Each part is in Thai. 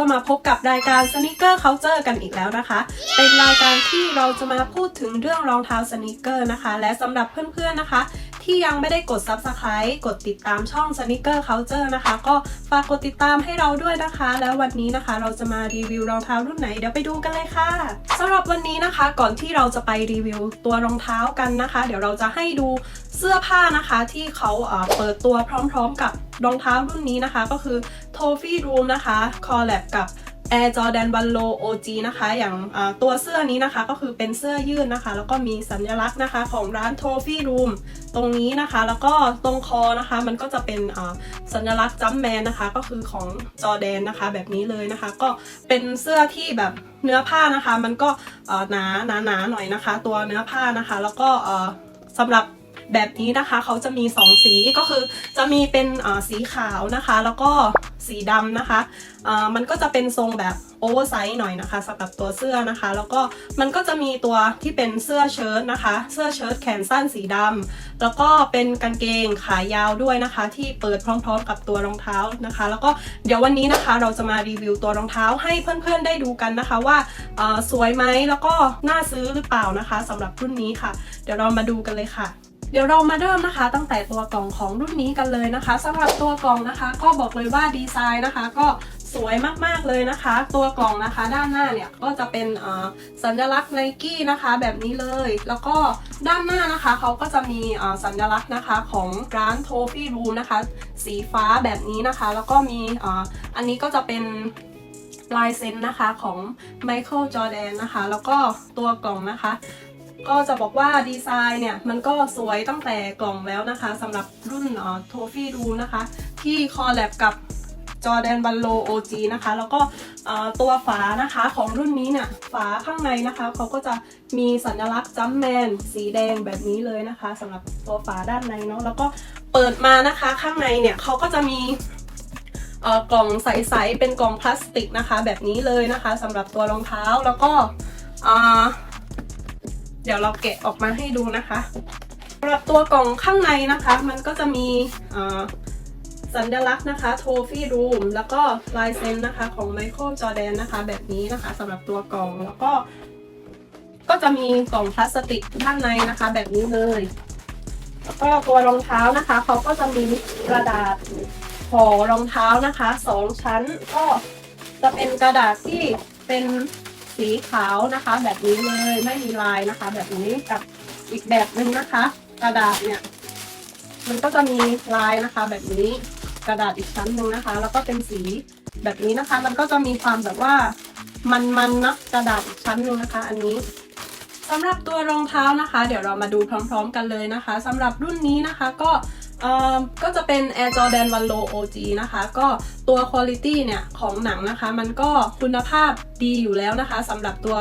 ก็มาพบกับรายการ Sneaker Culture กันอีกแล้วนะคะ เป็นรายการที่เราจะมาพูดถึงเรื่องรองเท้าสนิเกอร์นะคะ และสำหรับเพื่อนๆนะคะ ที่ยังไม่ได้กด Subscribe กดติดตามช่อง Sneaker Culture นะคะ ก็ฝากกดติดตามให้เราด้วยนะคะ แล้ววันนี้นะคะ เราจะมารีวิวรองเท้ารุ่นไหนเดี๋ยวไปดูกันเลยค่ะสำหรับวันนี้นะคะ ก่อนที่เราจะไปรีวิวตัวรองเท้ากันนะคะ เดี๋ยวเราจะให้ดูเสื้อผ้านะคะที่เขาเปิดตัวพร้อม ๆ กับรองเท้ารุ่นนี้นะคะ ก็คือ t o f y Room นะคะคอลแลบกับ Air Jordan 1 Low OG นะคะ อย่างตัวเสื้อนี้นะคะก็คือเป็นเสื้อยืดนะคะ แล้วก็มีสัญลักษณ์นะคะของร้าน Trophy Room ตรงนี้นะคะ แล้วก็ตรงคอนะคะ มันก็จะเป็นสัญลักษณ์จัมแมนนะคะ ก็คือของจอแดนนะคะ แบบนี้เลยนะคะ ก็เป็นเสื้อที่แบบเนื้อผ้านะคะ มันก็หนาหนาหนาหน่อยนะคะ ตัวเนื้อผ้านะคะ แล้วก็สำหรับแบบนี้นะคะเขาจะมี 2 สีก็คือจะมีเป็นสีขาวนะคะ แล้วก็ สีดำนะคะอ่ามันก็จะเป็นทรงแบบโอเวอร์ไซส์หน่อยนะคะสำหรับตัวเสื้อนะคะ แล้วก็มันก็จะมีตัวที่เป็นเสื้อเชิ้ตนะคะ เสื้อเชิ้ตแขนสั้นสีดำแล้วก็เป็นกางเกงขายาวด้วยนะคะ ที่เปิดพร้อมๆกับตัวรองเท้านะคะ แล้วก็เดี๋ยววันนี้นะคะเราจะมารีวิวตัวรองเท้าให้เพื่อนๆได้ดูกันนะคะว่าอ่าสวยไหมแล้วก็น่าซื้อหรือเปล่านะคะสำหรับรุ่นนี้ค่ะ เดี๋ยวเรามาดูกันเลยค่ะ เดี๋ยวเรามาเริ่มนะคะ ตั้งแต่ตัวกล่องของรุ่นนี้กันเลยนะคะสำหรับตัวกล่องนะคะ ก็บอกเลยว่าดีไซน์นะคะ ก็สวยมากๆเลยนะคะ ตัวกล่องนะคะ ด้านหน้าเนี่ยก็จะเป็นอ่อสัญลักษณ์ไนกี้นะคะแบบนี้เลย แล้วก็ด้านหน้านะคะเขาก็จะมีอ่อสัญลักษณ์นะคะของร้านโทฟี่รูมนะคะ สีฟ้าแบบนี้นะคะ แล้วก็มีอ่ออันนี้ก็จะเป็นลายเซ็นนะคะของไมเคิลจอแดนนะคะ แล้วก็ตัวกล่องนะคะ ก็จะบอกว่าดีไซน์เนี่ยมันก็สวยตั้งแต่กล่องแล้วนะคะสำหรับรุ่นโทฟี่ดูนะคะ ที่คอลแลบกับจอแดนบัลโล OG นะคะ แล้วก็ตัวฝานะคะของรุ่นนี้เนี่ยฝาข้างในนะคะเขาก็จะมีสัญลักษณ์จัมแมนสีแดงแบบนี้เลยนะคะสำหรับตัวฝาด้านในเนาะแล้วก็เปิดมานะคะข้างในเนี่ยเขาก็จะมีกล่องใสๆเป็นกล่องพลาสติกนะคะ แบบนี้เลยนะคะสำหรับตัวรองเท้าแล้วก็ เดี๋ยวเราแกะออกมาให้ดูนะคะสำหรับตัวกล่องข้างในนะคะ มันก็จะมีสัญลักษณ์นะคะโทฟี่รูมแล้วก็ลายเซ็นนะคะของไมเคิลจอแดนนะคะแบบนี้นะคะสำหรับตัวกล่องแล้วก็ ก็จะมีกล่องพลาสติกด้านในนะคะ แบบนี้เลย แล้วก็ตัวรองเท้านะคะเขาก็จะมีกระดาษห่อรองเท้านะคะสองชั้นก็จะเป็นกระดาษที่เป็น สีขาวนะคะ แบบนี้เลยไม่มีลายนะคะ แบบนี้กับอีกแบบหนึ่งนะคะ กระดาษเนี่ย มันก็จะมีลายนะคะ แบบนี้กระดาษอีกชั้นหนึ่งนะคะ แล้วก็เป็นสีแบบนี้นะคะ มันก็จะมีความแบบว่ามันๆนะกระดาษอีกชั้นหนึ่งนะคะ อันนี้สำหรับตัวรองเท้านะคะ เดี๋ยวเรามาดูพร้อม ๆ กันเลยนะคะสำหรับรุ่นนี้นะคะ ก็ ก็จะเป็น Air Jordan 1 Low OG นะคะ ก็ตัว Quality เนี่ย ของหนังนะคะ มันก็คุณภาพดีอยู่แล้วนะคะสำหรับตัว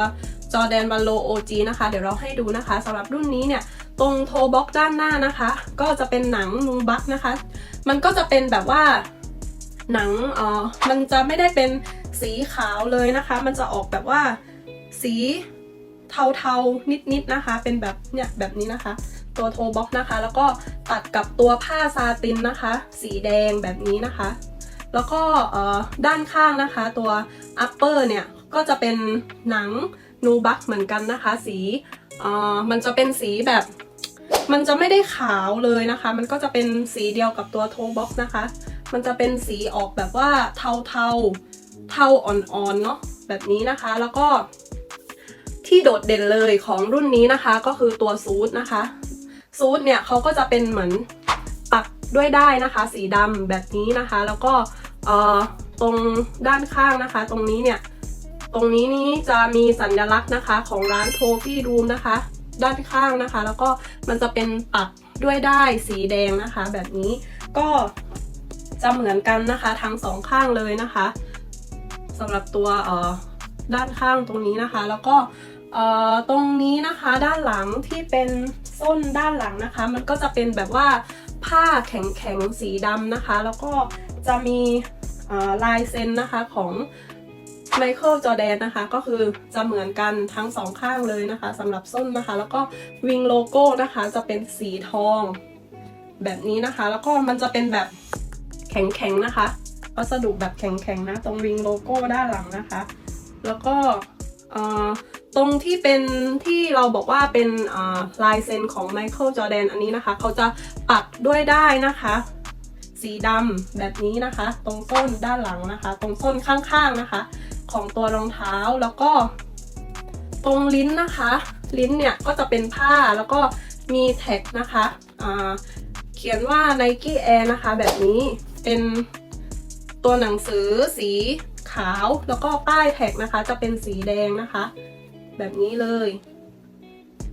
Jordan 1 Low OG นะคะ เดี๋ยวเราให้ดูนะคะสำหรับรุ่นนี้เนี่ย ตรงโทบ็อกด้านหน้านะคะ ก็จะเป็นหนังนูบักนะคะ มันก็จะเป็นแบบว่าหนังเออมันจะไม่ได้เป็นสีขาวเลยนะคะ มันจะออกแบบว่าสีเทาๆนิดๆนะคะ เป็นแบบเนี่ยแบบนี้นะคะ ตัวโทบ็อกนะคะ แล้วก็ตัดกับตัวผ้าซาตินนะคะ สีแดงแบบนี้นะคะ แล้วก็ด้านข้างนะคะ ตัว upper เนี่ยก็จะเป็นหนังนูบักเหมือนกันนะคะ สีมันจะเป็นสีแบบ มันจะไม่ได้ขาวเลยนะคะ มันก็จะเป็นสีเดียวกับตัวโทบ็อกนะคะ มันจะเป็นสีออกแบบว่าเทาๆเทาอ่อนๆเนาะแบบนี้นะคะ แล้วก็ที่โดดเด่นเลยของรุ่นนี้นะคะ ก็คือตัวซูทนะคะ ซูทเนี่ยเขาก็จะเป็นเหมือนปักด้วยได้นะคะ สีดำแบบนี้นะคะ แล้วก็เอ่อตรงด้านข้างนะคะ ตรงนี้เนี่ยตรงนี้นี้จะมีสัญลักษณ์นะคะของร้านโทฟี่รูมนะคะ ด้านข้างนะคะ แล้วก็มันจะเป็นปักด้วยได้สีแดงนะคะ แบบนี้ก็จะเหมือนกันนะคะทั้งสองข้างเลยนะคะสำหรับตัวเอ่อด้านข้างตรงนี้นะคะ แล้วก็เอ่อตรงนี้นะคะด้านหลังที่เป็น ส้นด้านหลังนะคะ มันก็จะเป็นแบบว่าผ้าแข็งๆสีดำนะคะ แล้วก็จะมีลายเซ็นนะคะของไมเคิลจอแดนนะคะ ก็คือจะเหมือนกันทั้งสองข้างเลยนะคะสำหรับส้นนะคะ แล้วก็วิงโลโก้นะคะ จะเป็นสีทองแบบนี้นะคะ แล้วก็มันจะเป็นแบบแข็งๆนะคะวัสดุแบบแข็งๆนะ ตรงริงโลโก้ด้านหลังนะคะ แล้วก็อ่อ ตรงที่เป็นที่เราบอกว่าเป็นลายเซ็นของไมเคิลจอแดนอันนี้นะคะ เขาจะปักด้วยได้นะคะ สีดำแบบนี้นะคะ ตรงส้นด้านหลังนะคะ ตรงส้นข้างๆนะคะ ของตัวรองเท้าแล้วก็ ตรงลิ้นนะคะ ลิ้นเนี่ยก็จะเป็นผ้าแล้วก็มีแท็กนะคะเขียนว่า Nike Air นะคะ แบบนี้เป็นตัวหนังสือสีขาวแล้วก็ป้ายแท็กนะคะ จะเป็นสีแดงนะคะ แบบนี้เลย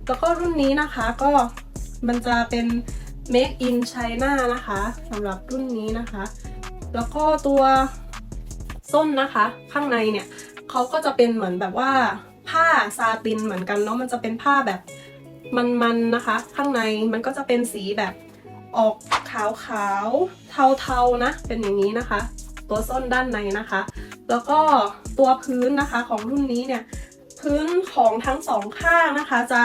แล้วก็รุ่นนี้นะคะก็มันจะเป็น Made in China นะคะสำหรับรุ่นนี้นะคะ แล้วก็ตัวส้นนะคะ ข้างในเนี่ยเขาก็จะเป็นเหมือนแบบว่าผ้าซาตินเหมือนกันเนาะมันจะเป็นผ้าแบบมันๆนะคะ ข้างในมันก็จะเป็นสีแบบออกขาวๆเทาๆนะ เป็นอย่างนี้นะคะ ตัวส้นด้านในนะคะ แล้วก็ตัวพื้นนะคะของรุ่นนี้เนี่ย พื้นของทั้งสองข้างนะคะ จะ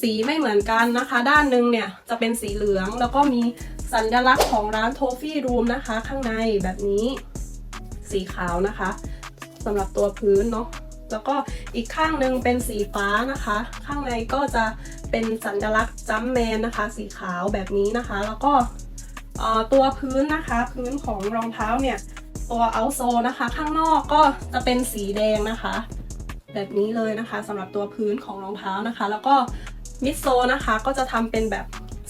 สีไม่เหมือนกันนะคะ ด้านหนึ่งเนี่ยจะเป็นสีเหลือง แล้วก็มีสัญลักษณ์ของร้านโทฟี่รูมนะคะ ข้างในแบบนี้ สีขาวนะคะสำหรับตัวพื้นเนาะแล้วก็อีกข้างหนึ่งเป็นสีฟ้านะคะ ข้างในก็จะเป็นสัญลักษณ์จัมแมนนะคะ สีขาวแบบนี้นะคะ แล้วก็ตัวพื้นนะคะ พื้นของรองเท้าเนี่ย ตัวเอาโซนะคะ ข้างนอกก็จะเป็นสีแดงนะคะ แบบนี้เลยนะคะสำหรับตัวพื้นของรองเท้านะคะ แล้วก็มิดโซนะคะก็จะทำเป็นแบบ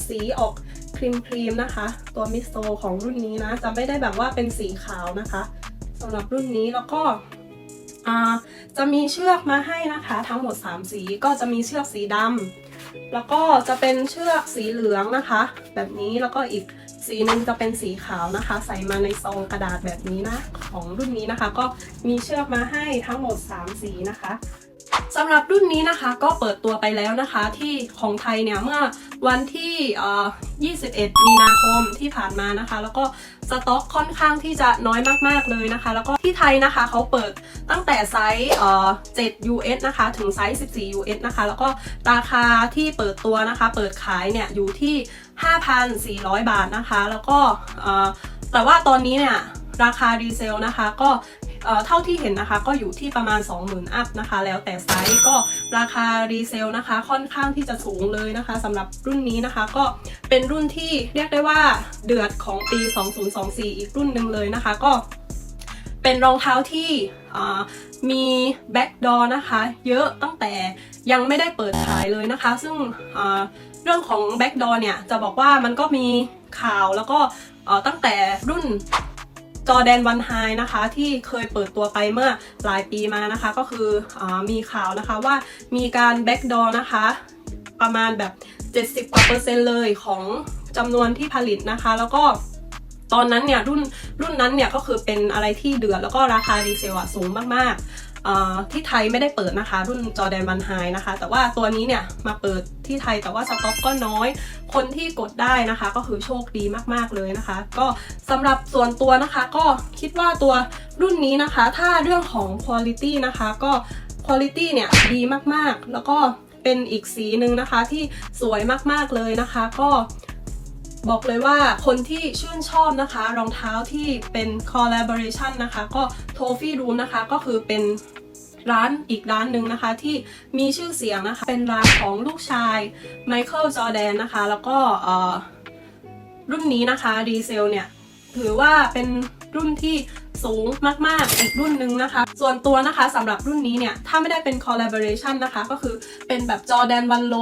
สีออกครีมครีมๆนะคะ ตัวมิดโซของรุ่นนี้นะ จะไม่ได้แบบว่าเป็นสีขาวนะคะสำหรับรุ่นนี้แล้วก็จะมีเชือกมาให้นะคะ ทั้งหมด 3 สีก็จะมีเชือกสีดำ แล้วก็จะเป็นเชือกสีเหลืองนะคะ แบบนี้แล้วก็อีกสีหนึงจะเป็นสีขาวนะคะ ใส่มาในซองกระดาษแบบนี้นะของรุ่นนี้นะคะ ก็มีเชือกมาให้ทั้งหมด 3 สีนะคะำหรับรุ่นนี้นะคะก็เปิดตัวไปแล้วนะคะที่ของไทยเนี่ยเมื่อวันที่ 21 มีนาคมที่ผ่านมานะคะ แล้วก็สต็อกค่อนข้างที่จะน้อยมากๆเลยนะคะ แล้วก็ที่ไทยนะคะเขาเปิดตั้งแต่ไซส์7 US นะคะถึงไซส์ 14 US นะคะ แล้วก็ราคาที่เปิดตัวนะคะ เปิดขายเนี่ยอยู่ที่ 5,400 บาทนะคะ แล้วก็แต่ว่าตอนนี้เนี่ยราคารีเซลนะคะก็ เท่าที่เห็นนะคะ ก็อยู่ที่ประมาณ 20,000 อัพนะคะ แล้วแต่ไซส์ก็ราคารีเซลนะคะ ค่อนข้างที่จะสูงเลยนะคะสำหรับรุ่นนี้นะคะ ก็เป็นรุ่นที่เรียกได้ว่าเดือดของปี 2024 อีกรุ่นหนึ่งเลยนะคะ ก็เป็นรองเท้าที่มีแบ็กดอร์นะคะ เยอะตั้งแต่ยังไม่ได้เปิดขายเลยนะคะ ซึ่งเรื่องของแบ็กดอร์เนี่ยจะบอกว่ามันก็มีข่าวแล้วก็ตั้งแต่รุ่น จอแดนวันไฮนะคะที่เคยเปิดตัวไปเมื่อหลายปีมานะคะ ก็คืออมีข่าวนะคะว่ามีการแบ็กดอนะคะ ประมาณแบบ 70กว่าเปอร์เซ็นต์เลยของจำนวนที่ผลิตนะคะ แล้วก็ตอนนั้นเนี่ยรุ่นรุ่นนั้นเนี่ยก็คือเป็นอะไรที่เดือดแล้วก็ราคาดีเซลอะสูงมากๆ ที่ไทยไม่ได้เปิดนะคะ รุ่นจอแดนวันไฮนะคะ แต่ว่าตัวนี้เนี่ยมาเปิดที่ไทยแต่ว่าสต็อกก็น้อย คนที่กดได้นะคะ ก็คือโชคดีมากๆเลยนะคะ ก็สำหรับส่วนตัวนะคะ ก็คิดว่าตัวรุ่นนี้นะคะ ถ้าเรื่องของ Quality นะคะ ก็ Quality เนี่ยดีมากๆ แล้วก็เป็นอีกสีหนึ่งนะคะที่สวยมากๆเลยนะคะ ก็ บอกเลยว่าคนที่ชื่นชอบนะคะ รองเท้าที่เป็น collaboration นะคะ ก็ t o f y Room นะคะก็คือเป็นร้านอีกร้านหนึ่งนะคะที่มีชื่อเสียงนะคะ เป็นร้านของลูกชายไมเคิลจอแดนนะคะ แล้วก็รุ่นนี้นะคะดีเซลเนี่ย ถือว่าเป็นรุ่นที่สูงมาก ๆ อีกรุ่นหนึ่งนะคะ ส่วนตัวนะคะสำหรับรุ่นนี้เนี่ย ถ้าไม่ได้เป็น collaboration นะคะ ก็คือเป็นแบบจอแดนวันโล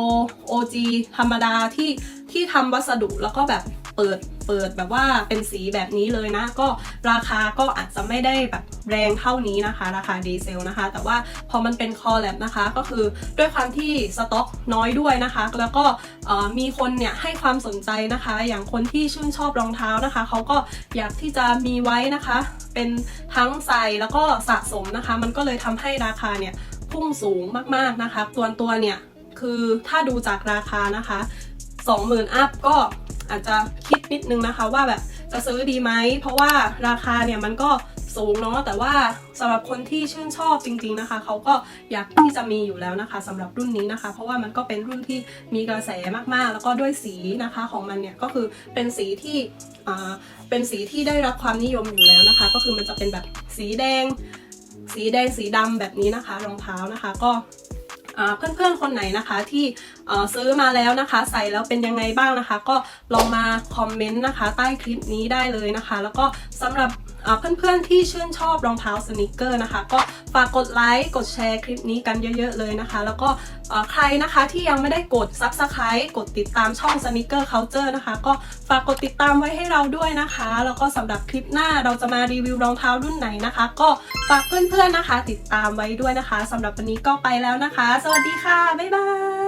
OG ธรรมดาที่ ที่ทำวัสดุแล้วก็แบบเปิดเปิดแบบว่าเป็นสีแบบนี้เลยนะ ก็ราคาก็อาจจะไม่ได้แบบแรงเท่านี้นะคะ ราคาดีเซลนะคะ แต่ว่าพอมันเป็นคอแลบนะคะก็คือด้วยความที่สต็อกน้อยด้วยนะคะ แล้วก็มีคนเนี่ยให้ความสนใจนะคะ อย่างคนที่ชื่นชอบรองเท้านะคะเขาก็อยากที่จะมีไว้นะคะ เป็นทั้งใส่แล้วก็สะสมนะคะ มันก็เลยทำให้ราคาเนี่ยพุ่งสูงมากๆนะคะส่วตัวเนี่ยคือถ้าดูจากราคานะคะ 20,000 อัพก็อาจจะคิดนิดนึงนะคะว่าแบบจะซื้อดีไหม เพราะว่าราคาเนี่ยมันก็สูงเนาะแต่ว่าสำหรับคนที่ชื่นชอบจริง ๆนะคะ เขาก็อยากที่จะมีอยู่แล้วนะคะสำหรับรุ่นนี้นะคะ เพราะว่ามันก็เป็นรุ่นที่มีกระแสมากๆ แล้วก็ด้วยสีนะคะของมันเนี่ยก็คือเป็นสีที่อ่าเป็นสีที่ได้รับความนิยมอยู่แล้วนะคะ ก็คือมันจะเป็นแบบสีแดง สีแดงสีดำแบบนี้นะคะ รองเท้านะคะก็ เพื่อนๆคนไหนนะคะที่ซื้อมาแล้วนะคะ ใส่แล้วเป็นยังไงบ้างนะคะ ก็ลองมาคอมเมนต์นะคะ ใต้คลิปนี้ได้เลยนะคะ แล้วก็สำหรับ เพื่อนๆที่ชื่นชอบรองเท้าสนิเกอร์นะคะ ก็ฝากกดไลค์กดแชร์คลิปนี้กันเยอะๆเลยนะคะ แล้วก็ใครนะคะที่ยังไม่ได้กด Subscribe กดติดตามช่อง Sneaker Culture นะคะ ก็ฝากกดติดตามไว้ให้เราด้วยนะคะ แล้วก็สำหรับคลิปหน้าเราจะมารีวิวรองเท้ารุ่นไหนนะคะ ก็ฝากเพื่อนๆนะคะ ติดตามไว้ด้วยนะคะสำหรับวันนี้ก็ไปแล้วนะคะ สวัสดีค่ะ บ๊ายบาย